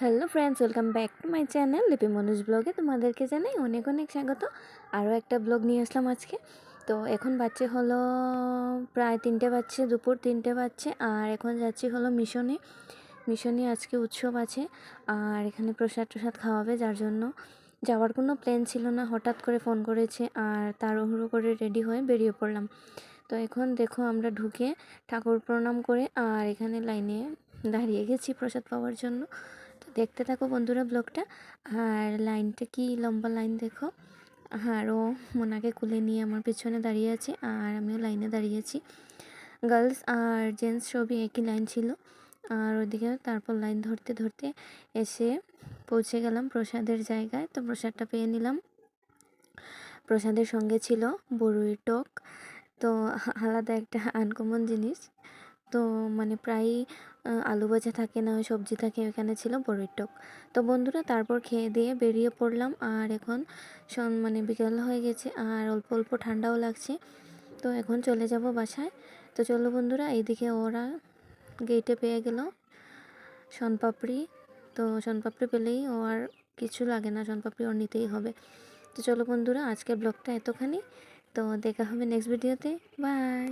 Hello friends, welcome back to my channel Lipi Manoj ব্লগে তোমাদেরকে জানাই অনেক অনেক স্বাগত। আরও একটা ব্লগ নিয়ে আসলাম আজকে। তো এখন বাচ্চা হলো প্রায় তিনটে বাচ্চে দুপুর তিনটে বাচ্চে আর এখন যাচ্ছি হলো মিশনে। মিশনে আজকে উৎসব আছে, আর এখানে প্রসাদ টসাদ খাওয়াবে, যার জন্য যাওয়ার কোনো প্ল্যান ছিল না। হঠাৎ করে ফোন করেছে, আর তাড়াহুড়ো করে রেডি হয়ে বেরিয়ে পড়লাম। তো এখন দেখো আমরা ঢুকে ঠাকুর প্রণাম করে, আর এখানে লাইনে দাঁড়িয়ে গেছি প্রসাদ পাওয়ার জন্য। তো দেখতে থাকো বন্ধুরা ব্লগটা। আর লাইনটা কি লম্বা লাইন দেখো। আর ও মোনাকে কুলে নিয়ে আমার পেছনে দাঁড়িয়ে আছে আর আমিও লাইনে দাঁড়িয়েছি গার্লস আর জেন্টস সবই একই লাইন ছিল। আর ওদিকে তারপর লাইন ধরতে ধরতে এসে পৌঁছে গেলাম প্রসাদের জায়গায়। তো প্রসাদটা পেয়ে নিলাম। প্রসাদের সঙ্গে ছিল বড়ুই টক তো আলাদা একটা আনকমন জিনিস। তো মানে প্রায়ই আলু ভাজা থাকে না সবজি থাকে এখানে ছিল বড়ির টক। তো বন্ধুরা তারপর খেয়ে দিয়ে বেরিয়ে পড়লাম আর এখন মানে বিকেল হয়ে গেছে আর অল্প অল্প ঠান্ডাও লাগছে। তো এখন চলে যাব বাসায়। তো চলো বন্ধুরা এইদিকে ওরা গেটে পেয়ে গেল শনপাপড়ি তো শনপাপড়ি পেলেই ও আর কিছু লাগে না শনপাপড়ি ওর নিতেই হবে। তো চলো বন্ধুরা আজকের ব্লগটা এতখানি। তো দেখা হবে নেক্সট ভিডিওতে বাই